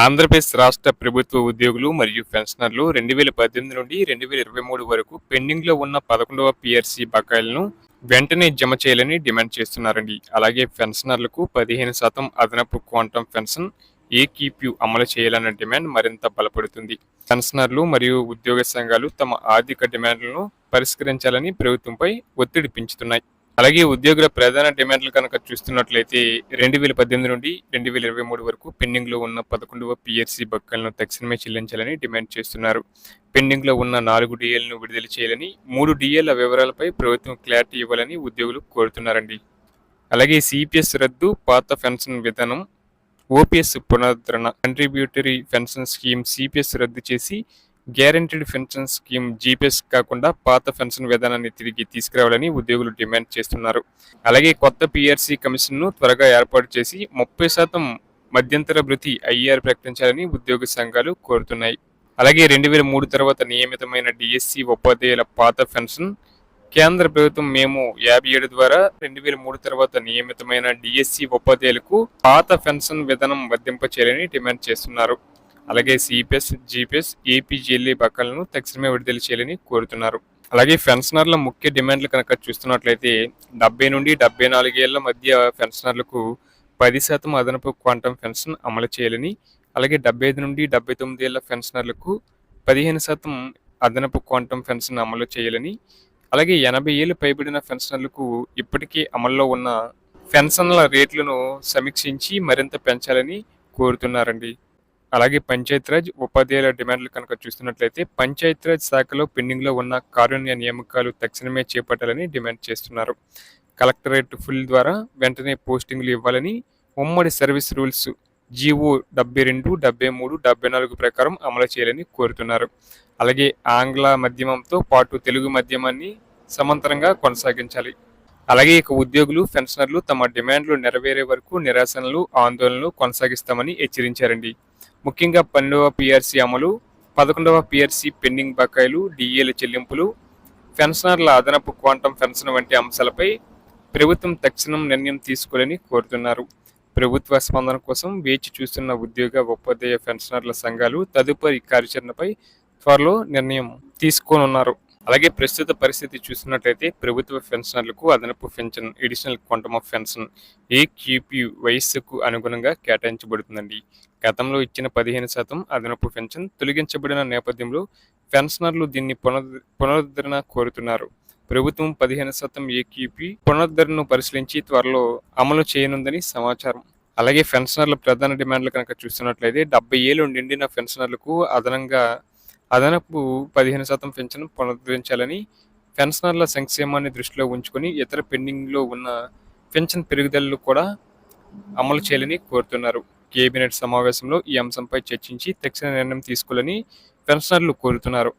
ఆంధ్రప్రదేశ్ రాష్ట్ర ప్రభుత్వ ఉద్యోగులు మరియు పెన్షనర్లు రెండు వేల పద్దెనిమిది నుండి రెండు వేల ఇరవై మూడు వరకు పెండింగ్లో ఉన్న పదకొండవ పిఆర్సీ బకాయిలను వెంటనే జమ చేయాలని డిమాండ్ చేస్తున్నారండి. అలాగే పెన్షనర్లకు పదిహేను శాతం అదనపు క్వాంటం పెన్షన్ ఏకీప్యూ అమలు చేయాలన్న డిమాండ్ మరింత బలపడుతుంది. పెన్షనర్లు మరియు ఉద్యోగ సంఘాలు తమ ఆర్థిక డిమాండ్లను పరిష్కరించాలని ప్రభుత్వంపై ఒత్తిడి పెంచుతున్నాయి. అలాగే ఉద్యోగుల ప్రధాన డిమాండ్లు కనుక చూస్తున్నట్లయితే రెండు వేల పద్దెనిమిది నుండి రెండు వేల ఇరవై మూడు వరకు పెండింగ్లో ఉన్న పదకొండవ పిఎస్సి బక్కలను తక్షణమే చెల్లించాలని డిమాండ్ చేస్తున్నారు. పెండింగ్లో ఉన్న నాలుగు డిఎల్ను విడుదల చేయాలని మూడు డిఎల్ల వివరాలపై ప్రభుత్వం క్లారిటీ ఇవ్వాలని ఉద్యోగులు కోరుతున్నారండి. అలాగే సిపిఎస్ రద్దు పాత పెన్షన్ విధానం ఓపీఎస్ పునరుద్ధరణ కంట్రిబ్యూటరీ పెన్షన్ స్కీమ్ సిపిఎస్ రద్దు చేసి గ్యారంటీడ్ పెన్షన్ స్కీమ్ జీపీఎస్ కాకుండా పాత పెన్షన్ విధానాన్ని తిరిగి తీసుకురావాలని ఉద్యోగులు డిమాండ్ చేస్తున్నారు. అలాగే కొత్త పిఆర్సీ కమిషన్ను త్వరగా ఏర్పాటు చేసి ముప్పై శాతం మధ్యంతర భృతి ఐఆర్ ప్రకటించాలని ఉద్యోగ సంఘాలు కోరుతున్నాయి. అలాగే రెండు వేల మూడు తర్వాత నియమితమైన డిఎస్సి ఉపాధ్యాయుల పాత పెన్షన్ కేంద్ర ప్రభుత్వం మేము యాభై ఏడు ద్వారా రెండు వేల మూడు తర్వాత నియమితమైన డిఎస్సి ఉపాధ్యాయులకు పాత పెన్షన్ విధానం వర్తింపచేయాలని డిమాండ్ చేస్తున్నారు. అలాగే సిపిఎస్ జీపీఎస్ ఏపీజీఎల్ఏ బకాలను తక్షణమే విడుదల చేయాలని కోరుతున్నారు. అలాగే పెన్షనర్ల ముఖ్య డిమాండ్లు కనుక చూస్తున్నట్లయితే డెబ్బై నుండి డెబ్బై నాలుగేళ్ళ మధ్య పెన్షనర్లకు పది శాతం అదనపు క్వాంటం పెన్షన్ అమలు చేయాలని అలాగే డెబ్బై ఐదు నుండి డెబ్బై తొమ్మిది ఏళ్ళ పెన్షనర్లకు పదిహేను శాతం అదనపు క్వాంటం పెన్షన్ అమలు చేయాలని అలాగే ఎనభై ఏళ్ళు పైబడిన పెన్షనర్లకు ఇప్పటికీ అమల్లో ఉన్న పెన్షన్ల రేట్లను సమీక్షించి మరింత పెంచాలని కోరుతున్నారండి. అలాగే పంచాయతీరాజ్ ఉపాధ్యాయుల డిమాండ్లు కనుక చూస్తున్నట్లయితే పంచాయతీరాజ్ శాఖలో పెండింగ్లో ఉన్న కారుణ్య నియామకాలు తక్షణమే చేపట్టాలని డిమాండ్ చేస్తున్నారు. కలెక్టరేట్ ఫుల్ ద్వారా వెంటనే పోస్టింగ్లు ఇవ్వాలని ఉమ్మడి సర్వీస్ రూల్స్ జీవో డెబ్బై రెండు డెబ్బై మూడు డెబ్బై నాలుగు ప్రకారం అమలు చేయాలని కోరుతున్నారు. అలాగే ఆంగ్ల మాధ్యమంతో పాటు తెలుగు మాధ్యమాన్ని సమాంతరంగా కొనసాగించాలి. అలాగే ఇక ఉద్యోగులు పెన్షనర్లు తమ డిమాండ్లు నెరవేరే వరకు నిరాశనలు ఆందోళనలు కొనసాగిస్తామని హెచ్చరించారండి. ముఖ్యంగా పన్నెండవ పిఆర్సీ అమలు పదకొండవ పిఆర్సీ పెండింగ్ బకాయిలు డిఏల చెల్లింపులు పెన్షనర్ల అదనపు క్వాంటం పెన్షన్ వంటి అంశాలపై ప్రభుత్వం తక్షణం నిర్ణయం తీసుకోవాలని కోరుతున్నారు. ప్రభుత్వ స్పందన కోసం వేచి చూస్తున్న ఉద్యోగ ఉపాధ్యాయ పెన్షనర్ల సంఘాలు తదుపరి కార్యాచరణపై త్వరలో నిర్ణయం తీసుకోనున్నారు. అలాగే ప్రస్తుత పరిస్థితి చూసినట్లయితే ప్రభుత్వ పెన్షనర్లకు అదనపు pension additional quantum of pension A Q P వయస్సుకు అనుగుణంగా కేటాయించబడుతుందండి. గతంలో ఇచ్చిన పదిహేను శాతం అదనపు పెన్షన్ తొలగించబడిన నేపథ్యంలో పెన్షనర్లు దీన్ని పునరు పునరుద్ధరణ కోరుతున్నారు. ప్రభుత్వం పదిహేను శాతం ఏక్యూపీ పునరుద్ధరణను పరిశీలించి త్వరలో అమలు చేయనుందని సమాచారం. అలాగే పెన్షనర్ల ప్రధాన డిమాండ్లు కనుక చూస్తున్నట్లయితే డెబ్బై ఏళ్ళు నిండిన పెన్షనర్లకు అదనంగా అదనపు పదిహేను శాతం పెన్షన్ పునరుద్ధరించాలని పెన్షనర్ల సంక్షేమాన్ని దృష్టిలో ఉంచుకొని ఇతర పెండింగ్లో ఉన్న పెన్షన్ పెరుగుదలను కూడా అమలు చేయాలని కోరుతున్నారు. కేబినెట్ సమావేశంలో ఈ అంశంపై చర్చించి తక్షణ నిర్ణయం తీసుకోవాలని పెన్షనర్లు కోరుతున్నారు.